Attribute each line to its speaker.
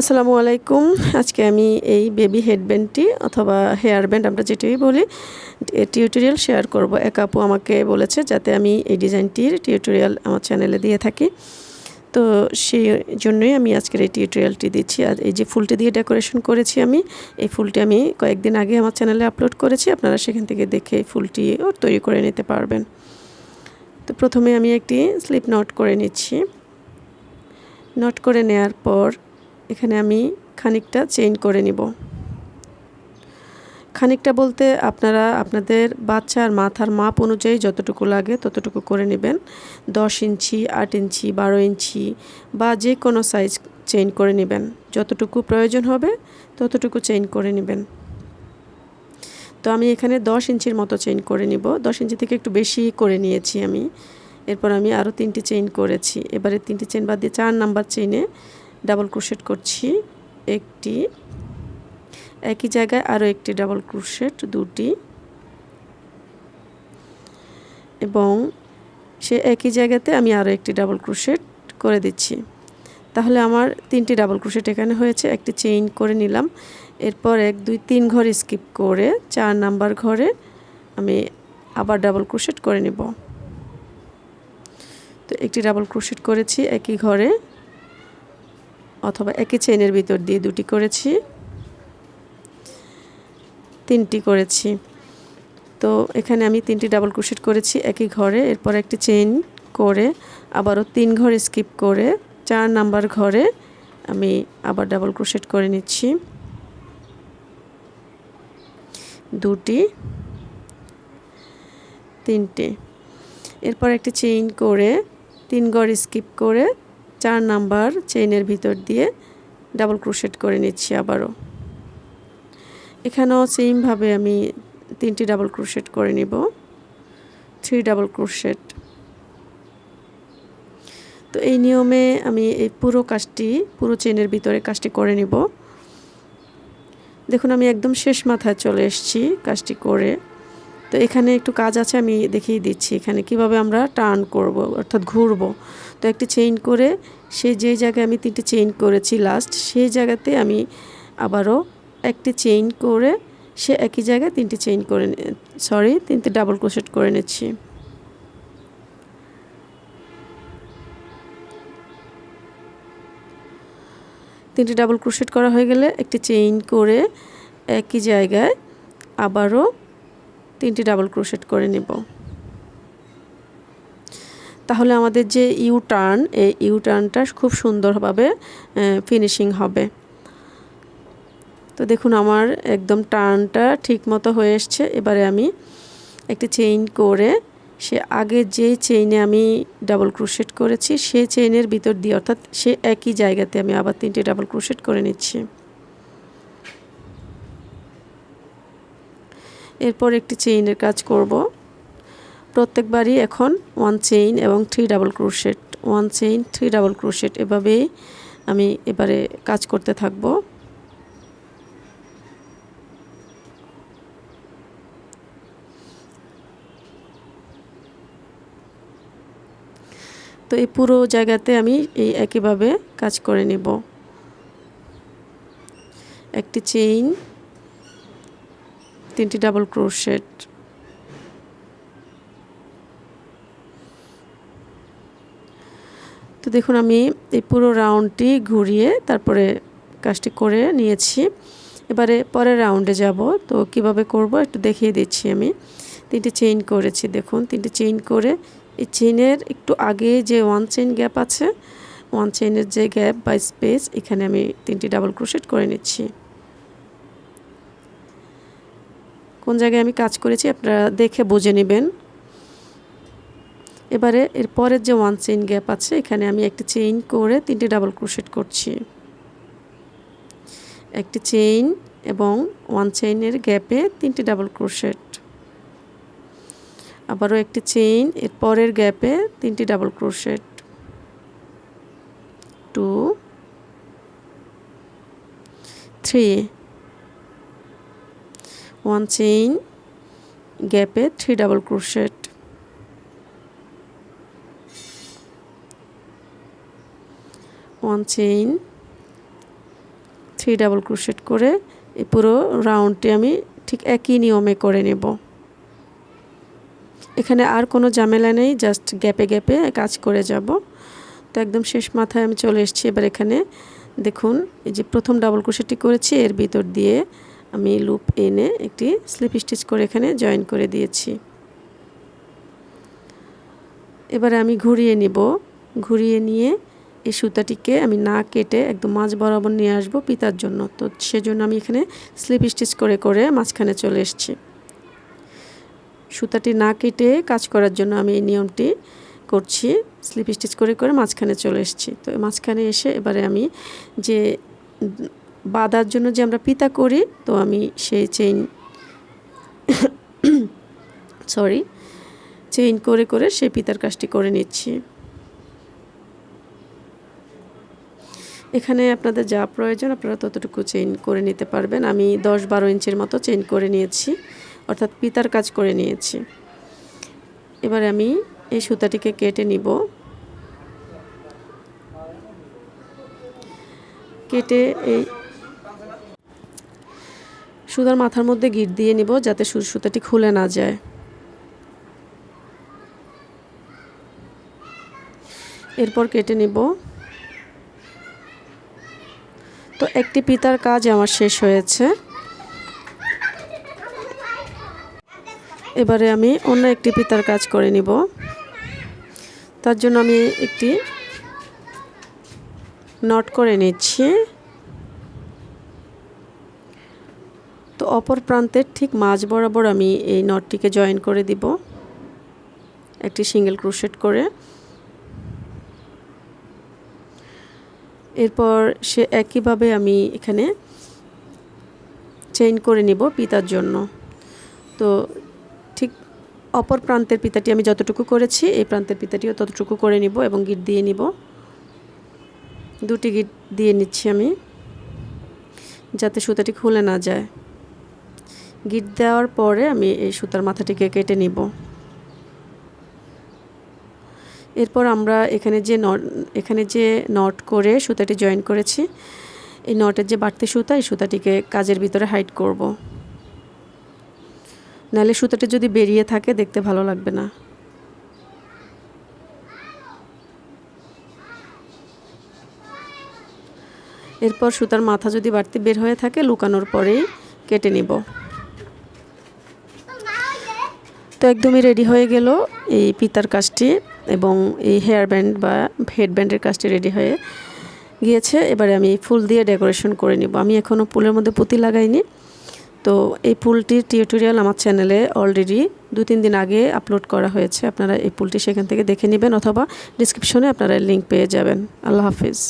Speaker 1: আসসালামু আলাইকুম। আজকে আমি এই বেবি হেডব্যান্ডটি অথবা হেয়ার ব্যান্ড, আমরা যেটাই বলি টিউটোরিয়াল শেয়ার করব। এক আপু আমাকে বলেছে যাতে আমি এই ডিজাইনটির টিউটোরিয়াল আমার চ্যানেলে দিয়ে থাকি। তো সেই জন্যই আমি আজকের এই টিউটোরিয়ালটি দিচ্ছি। আর এই যে ফুলটি দিয়ে ডেকোরেশন করেছি আমি, এই ফুলটি আমি কয়েকদিন আগে আমার চ্যানেলে আপলোড করেছি। আপনারা সেখান থেকে দেখে ফুলটি তৈরি করে নিতে পারবেন। তো প্রথমে আমি একটি স্লিপ নট করে নিচ্ছি। নট করে নেয়ার পর এখানে আমি খানিকটা চেইন করে নিব। খানিকটা বলতে আপনারা, আপনাদের বাচ্চার মাথার মাপ অনুযায়ী যতটুকু লাগে ততটুকু করে নেবেন। দশ ইঞ্চি, আট ইঞ্চি, বারো ইঞ্চি বা যে কোনো সাইজ চেইন করে নেবেন। যতটুকু প্রয়োজন হবে ততটুকু চেইন করে নেবেন। তো আমি এখানে দশ ইঞ্চির মতো চেইন করে নিব। দশ ইঞ্চি থেকে একটু বেশি করে নিয়েছি আমি। এরপর আমি আরও তিনটি চেইন করেছি। এবারে তিনটি চেইন বাদ দিয়ে চার নাম্বার চেইনে ডাবল ক্রোশেট করছি। একটি, একই জায়গায় আরও একটি ডাবল ক্রোশেট, দুটি। এবং সে একই জায়গাতে আমি আরও একটি ডাবল ক্রোশেট করে দিচ্ছি। তাহলে আমার তিনটি ডাবল ক্রোশেট এখানে হয়েছে, একটি চেইন করে নিলাম। এরপর এক, দুই, তিন ঘর স্কিপ করে চার নাম্বার ঘরে আমি আবার ডাবল ক্রোশেট করে নিব। তো একটি ডাবল ক্রোশেট করেছি একই ঘরে। অথবা একই চেনের ভিতর দিয়ে দুটি করেছি। তিনটি করেছি। তো এখানে আমি তিনটি ডাবল ক্রোশেট করেছি একই ঘরে, এরপর একটি চেইন করে আবারও তিন ঘর স্কিপ করে চার নাম্বার ঘরে আমি আবার ডাবল ক্রোশেট করে নিচ্ছি। দুটি, তিনটে। এরপর একটি চেইন করে তিন ঘর স্কিপ করে চার নাম্বার চেইনের ভিতর দিয়ে ডাবল ক্রোশেট করে নিচ্ছি আবারও। এখানেও সেমভাবে আমি তিনটি ডাবল ক্রোশেট করে নিব। থ্রি ডাবল ক্রোশেট তো এই নিয়মে আমি এই পুরো কাজটি, পুরো চেনের ভিতরে কাজটি করে নিব। দেখুন আমি একদম শেষ মাথায় চলে এসেছি কাজটি করে। তো এখানে একটু কাজ আছে, আমি দেখিয়ে দিচ্ছি এখানে কীভাবে আমরা টার্ন করব, অর্থাৎ ঘুরব। তো একটি চেইন করে সে যে জায়গায় আমি তিনটি চেইন করেছি লাস্ট সেই জায়গাতে আমি আবারও একটি চেইন করে সে একই জায়গায় তিনটি চেইন করে সরি তিনটি ডাবল ক্রোশেট করে নিচ্ছি। তিনটি ডাবল ক্রোশেট করা হয়ে গেলে একটি চেইন করে একই জায়গায় আবারও তিনটি ডাবল ক্রোশেট করে নেব। তাহলে আমাদের যে ইউ টার্ন এই ইউ টার্নটা খুব সুন্দরভাবে ফিনিশিং হবে। তো দেখুন আমার একদম টার্নটা ঠিক মতো হয়ে এসছে। এবারে আমি একটি চেইন করে, সে আগে যে চেইনে আমি ডাবল ক্রোশেট করেছি, সে চেইনের ভিতর দিয়ে, অর্থাৎ সে একই জায়গাতে আমি আবার তিনটি ডাবল ক্রোশেট করে নিচ্ছি। এরপর একটি চেইনের কাজ করব। প্রত্যেকবারই এখন ওয়ান চেইন এবং three double crochet one chain three double crochet এভাবেই আমি এবারে কাজ করতে থাকব। তো এই পুরো জায়গাতে আমি এই একইভাবে কাজ করে নেব। একটি চেইন তিনটি ডাবল ক্রোশেট তো দেখুন, আমি এই পুরো রাউন্ডটি ঘুরিয়ে তারপরে কাজটি করে নিয়েছি। এবারে পরের রাউন্ডে যাব। তো কীভাবে করব একটু দেখিয়ে দিচ্ছি আমি। তিনটি চেইন করেছি, দেখুন, তিনটি চেইন করে এই চেইনের একটু আগে যে ওয়ান চেইন গ্যাপ আছে, ওয়ান চেইনের যে গ্যাপ বা স্পেস, এখানে আমি তিনটি ডাবল ক্রোশেট করে নিচ্ছি। কোন জায়গায় আমি কাজ করেছি আপনারা দেখে বুঝে নেবেন। এবারে এর পরের যে ওয়ান চেইন গ্যাপ আছে, এখানে আমি একটি চেইন করে তিনটি ডাবল ক্রোশেট করছি। একটি চেইন এবং ওয়ান চেইনের গ্যাপে তিনটি ডাবল ক্রোশেট আবারও একটি চেইন এর পরের গ্যাপে তিনটি double crochet two three one chain গ্যাপে three double crochet one chain three double crochet করে এই পুরো রাউন্ডটি আমি ঠিক একই নিয়মে করে নেব। এখানে আর কোনো ঝামেলা নেই জাস্ট গ্যাপে গ্যাপে কাজ করে যাব। তো একদম শেষ মাথায় আমি চলে এসেছি, এবার এখানে দেখুন, এই যে প্রথম ডাবল ক্রোশেটটি করেছি, এর ভিতর দিয়ে আমি লুপ এনে একটি স্লিপ স্টিচ করে এখানে জয়েন করে দিয়েছি। এবারে আমি ঘুরিয়ে নিব। ঘুরিয়ে নিয়ে এই সুতাটিকে আমি না কেটে একদম মাছ বরাবর নিয়ে আসব পিতার জন্য। তো সেজন্য আমি এখানে স্লিপ স্টিচ করে করে মাঝখানে চলে এসেছি। সুতাটি না কেটে কাজ করার জন্য আমি এই নিয়মটি করছি। স্লিপ স্টিচ করে করে মাঝখানে চলে এসেছি। তো মাঝখানে এসে এবারে আমি যে বাঁধার জন্য যে আমরা পিতা করি, তো আমি সেই চেইন সরি চেইন করে করে সেই পিতার কাজটি করে নিচ্ছি। এখানে আপনাদের যা প্রয়োজন আপনারা ততটুকু চেইন করে নিতে পারবেন। আমি দশ বারো ইঞ্চির মতো চেইন করে নিয়েছি, অর্থাৎ পিতার কাজ করে নিয়েছি। এবারে আমি এই সুতাটিকে কেটে নিব। কেটে এই সুতার মাথার মধ্যে গিট দিয়ে নিব যাতে সুতাটি খুলে না যায়। এরপর কেটে নিব। তো একটি পিতার কাজ আমার শেষ হয়েছে। এবারে আমি অন্য একটি পিতার কাজ করে নিব। তার জন্য আমি একটি নট করে নিচ্ছি। অপর প্রান্তের ঠিক মাঝ বরাবর আমি এই নটটিকে জয়েন করে দিব। একটি সিঙ্গেল ক্রোশেট করে। এরপর সে একইভাবে আমি এখানে চেইন করে নিব পিতার জন্য। তো ঠিক অপর প্রান্তের পিতাটি আমি যতটুকু করেছি, এই প্রান্তের পিতাটিও ততটুকু করে নিব এবং গিট দিয়ে নিব। দুটি গিট দিয়ে নিচ্ছি আমি, যাতে সুতাটি খুলে না যায়। গিট দেওয়ার পরে আমি এই সুতার মাথাটিকে কেটে নিব। এরপর আমরা এখানে যে নট, এখানে যে নট করে সুতাটি জয়েন করেছি, এই নটের যে বাড়তি সুতা, এই সুতাটিকে কাজের ভিতরে হাইড করব। নাহলে সুতাটি যদি বেরিয়ে থাকে, দেখতে ভালো লাগবে না। এরপর সুতার মাথা যদি বাড়তি বের হয়ে থাকে, লুকানোর পরেই কেটে নিব তো একদমই রেডি হয়ে গেল এই পিতার কাজটি এবং এই হেয়ার ব্যান্ড বা হেড ব্যান্ডের কাজটি রেডি হয়ে গিয়েছে। এবারে আমি ফুল দিয়ে ডেকোরেশন করে নিব। আমি এখনও ফুলের মধ্যে পুঁতি লাগাইনি। তো এই ফুলটির টিউটোরিয়াল আমার চ্যানেলে অলরেডি দু তিন দিন আগে আপলোড করা হয়েছে। আপনারা এই ফুলটি সেখান থেকে দেখে নেবেন অথবা ডিসক্রিপশনে আপনারা লিঙ্ক পেয়ে যাবেন। আল্লাহ হাফিজ।